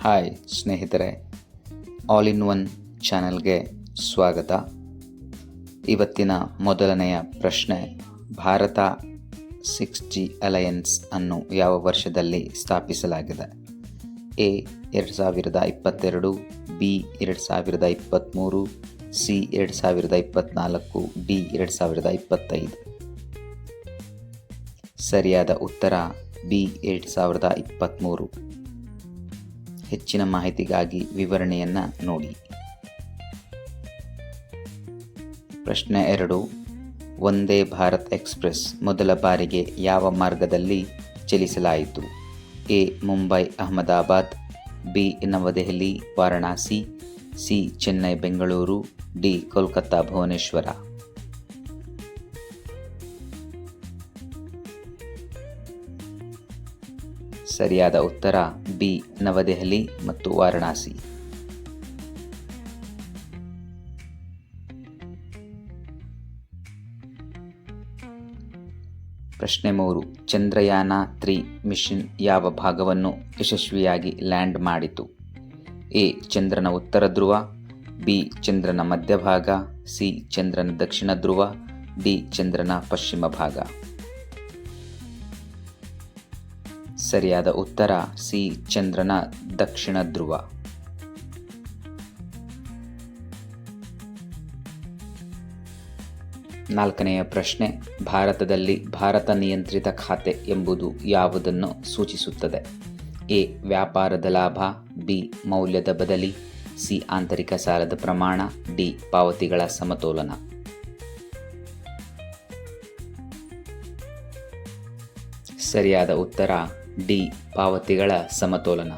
Hi ಸ್ನೇಹಿತರೆ all in one ಚಾನಲ್ಗೆ ಸ್ವಾಗತ. ಇವತ್ತಿನ ಮೊದಲನೆಯ ಪ್ರಶ್ನೆ, ಭಾರತ ಸಿಕ್ಸ್ ಜಿ ಅಲಯನ್ಸ್ ಅನ್ನು ಯಾವ ವರ್ಷದಲ್ಲಿ ಸ್ಥಾಪಿಸಲಾಗಿದೆ? ಎ, ಎರಡು ಸಾವಿರದ ಇಪ್ಪತ್ತೆರಡು, ಬಿ, ಎರಡು ಸಾವಿರದ ಇಪ್ಪತ್ತ್ಮೂರು, ಸಿ, ಎರಡು ಸಾವಿರದ ಇಪ್ಪತ್ತ್ನಾಲ್ಕು, ಡಿ, ಎರಡು ಸಾವಿರದ ಇಪ್ಪತ್ತೈದು? ಸರಿಯಾದ ಉತ್ತರ, ಬಿ, ಎರಡು ಸಾವಿರದ ಇಪ್ಪತ್ತ್ಮೂರು. ಹೆಚ್ಚಿನ ಮಾಹಿತಿಗಾಗಿ ವಿವರಣೆಯನ್ನು ನೋಡಿ. ಪ್ರಶ್ನೆ ಎರಡು ಒಂದೇ ಭಾರತ್ ಎಕ್ಸ್ಪ್ರೆಸ್ ಮೊದಲ ಬಾರಿಗೆ ಯಾವ ಮಾರ್ಗದಲ್ಲಿ ಚಲಿಸಲಾಯಿತು? A, Mumbai, Ahmedabad, B, New Delhi, Varanasi, C, Chennai, Bengaluru, D, Kolkata, Bhubaneswar. ಸರಿಯಾದ ಉತ್ತರ ಬಿ, ನವದೆಹಲಿ ಮತ್ತು ವಾರಣಾಸಿ. ಪ್ರಶ್ನೆ ಮೂರು, ಚಂದ್ರಯಾನ ತ್ರೀ ಮಿಷನ್ ಯಾವ ಭಾಗವನ್ನು ಯಶಸ್ವಿಯಾಗಿ ಲ್ಯಾಂಡ್ ಮಾಡಿತು? ಎ, ಚಂದ್ರನ ಉತ್ತರ ಧ್ರುವ, ಬಿ, ಚಂದ್ರನ ಮಧ್ಯಭಾಗ, ಸಿ, ಚಂದ್ರನ ದಕ್ಷಿಣ ಧ್ರುವ, ಡಿ, ಚಂದ್ರನ ಪಶ್ಚಿಮ ಭಾಗ. ಸರಿಯಾದ ಉತ್ತರ ಸಿ. ಚಂದ್ರನ ದಕ್ಷಿಣ ಧ್ರುವ. ನಾಲ್ಕನೆಯ ಪ್ರಶ್ನೆ, ಭಾರತದಲ್ಲಿ ಭಾರತ ನಿಯಂತ್ರಿತ ಖಾತೆ ಎಂಬುದು ಯಾವುದನ್ನು ಸೂಚಿಸುತ್ತದೆ? ಎ. ವ್ಯಾಪಾರದ ಲಾಭ, ಬಿ. ಮೌಲ್ಯದ ಬದಲಿ, ಸಿ. ಆಂತರಿಕ ಸಾಲದ ಪ್ರಮಾಣ, ಡಿ. ಪಾವತಿಗಳ ಸಮತೋಲನ. ಸರಿಯಾದ ಉತ್ತರ ಡಿ ಪಾವತಿಗಳ ಸಮತೋಲನ.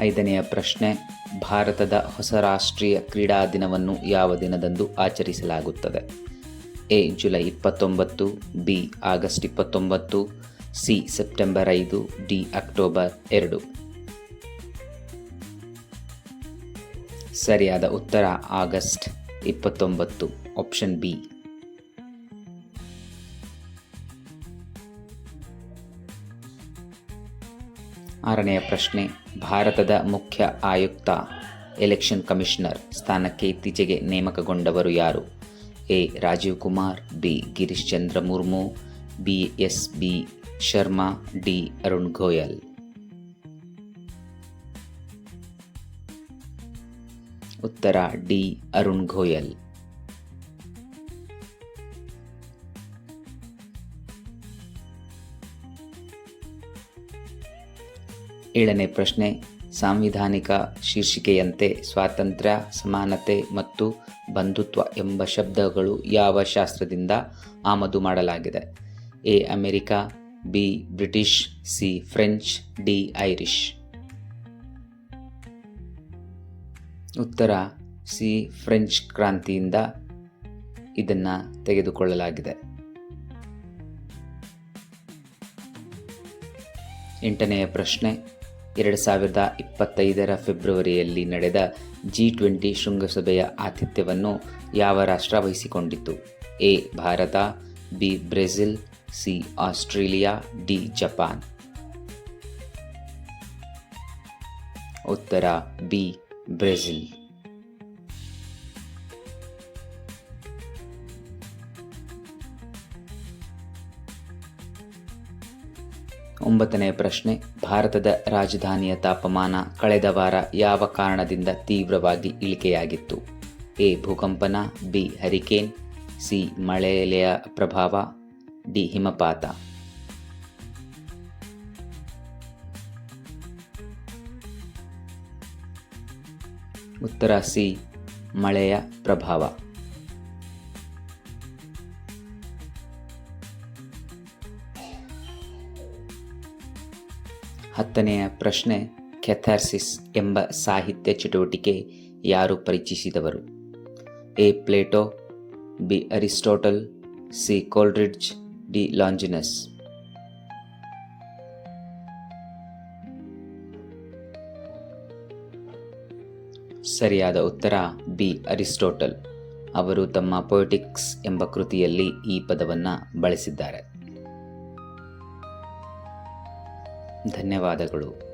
ಐದನೆಯ ಪ್ರಶ್ನೆ, ಭಾರತದ ಹೊಸ ರಾಷ್ಟ್ರೀಯ ಕ್ರೀಡಾ ದಿನವನ್ನು ಯಾವ ದಿನದಂದು ಆಚರಿಸಲಾಗುತ್ತದೆ? ಎ, ಜುಲೈ ಇಪ್ಪತ್ತೊಂಬತ್ತು, ಬಿ, ಆಗಸ್ಟ್ ಇಪ್ಪತ್ತೊಂಬತ್ತು, ಸಿ, ಸೆಪ್ಟೆಂಬರ್ ಐದು, ಡಿ, ಅಕ್ಟೋಬರ್ ಎರಡು. ಸರಿಯಾದ ಉತ್ತರ, ಆಗಸ್ಟ್. ಇಪ್ಪತ್ತೊಂಬತ್ತು ಆಪ್ಷನ್ ಬಿ ಆರನೆಯ ಪ್ರಶ್ನೆ, ಭಾರತದ ಮುಖ್ಯ ಆಯುಕ್ತ ಎಲೆಕ್ಷನ್ ಕಮಿಷನರ್ ಸ್ಥಾನಕ್ಕೆ ಇತ್ತೀಚೆಗೆ ನೇಮಕಗೊಂಡವರು ಯಾರು? A. Rajiv Kumar, B. Girish Chandra Murmu, B. S. B. Sharma, D. Arun Goyal. ಉತ್ತರ ಡಿ, ಅರುಣ್ ಗೋಯಲ್. ಏಳನೇ ಪ್ರಶ್ನೆ, ಸಾಂವಿಧಾನಿಕ ಶೀರ್ಷಿಕೆಯಂತೆ ಸ್ವಾತಂತ್ರ್ಯ, ಸಮಾನತೆ ಮತ್ತು ಬಂಧುತ್ವ ಎಂಬ ಶಬ್ದಗಳು ಯಾವ ಶಾಸ್ತ್ರದಿಂದ ಆಮದು ಮಾಡಲಾಗಿದೆ? A, America, B, British, C, French, D, Irish. ಉತ್ತರ ಸಿ, ಫ್ರೆಂಚ್ ಕ್ರಾಂತಿಯಿಂದ ಇದನ್ನು ತೆಗೆದುಕೊಳ್ಳಲಾಗಿದೆ. ಎಂಟನೆಯ ಪ್ರಶ್ನೆ, ಎರಡು ಸಾವಿರದ ಇಪ್ಪತ್ತೈದರ ಫೆಬ್ರವರಿಯಲ್ಲಿ ನಡೆದ ಜಿ ಟ್ವೆಂಟಿ ಶೃಂಗಸಭೆಯ ಆತಿಥ್ಯವನ್ನು ಯಾವ ರಾಷ್ಟ್ರ ವಹಿಸಿಕೊಂಡಿತು A, Bharat, B, Brazil, C, Australia, D, Japan. ಉತ್ತರ, ಬಿ ಬ್ರೆಜಿಲ್. ಒಂಬತ್ತನೇ ಪ್ರಶ್ನೆ. ಭಾರತದ ರಾಜಧಾನಿಯ ತಾಪಮಾನ ಕಳೆದ ವಾರ ಯಾವ ಕಾರಣದಿಂದ ತೀವ್ರವಾಗಿ ಇಳಿಕೆಯಾಗಿತ್ತು? ಎ. ಭೂಕಂಪನ, ಬಿ. Hurricane, C. ಮಳೆಯ ಪ್ರಭಾವ, ಡಿ. ಹಿಮಪಾತ. ಉತ್ತರ ಸಿ, ಮಳೆಯ ಪ್ರಭಾವ. ಹತ್ತನೆಯ ಪ್ರಶ್ನೆ, ಕೆಥಾರ್ಸಿಸ್ ಎಂಬ ಸಾಹಿತ್ಯ ಚಟುವಟಿಕೆ ಯಾರು ಪರಿಚಯಿಸಿದವರು? A, Plato, B, Aristotle, C, Coleridge, D, Longinus. ಸರಿಯಾದ ಉತ್ತರ ಬಿ. ಅರಿಸ್ಟೋಟಲ್. ಅವರು ತಮ್ಮ ಪೊಯಿಟಿಕ್ಸ್ ಎಂಬ ಕೃತಿಯಲ್ಲಿ ಈ ಪದವನ್ನು ಬಳಸಿದ್ದಾರೆ. ಧನ್ಯವಾದಗಳು.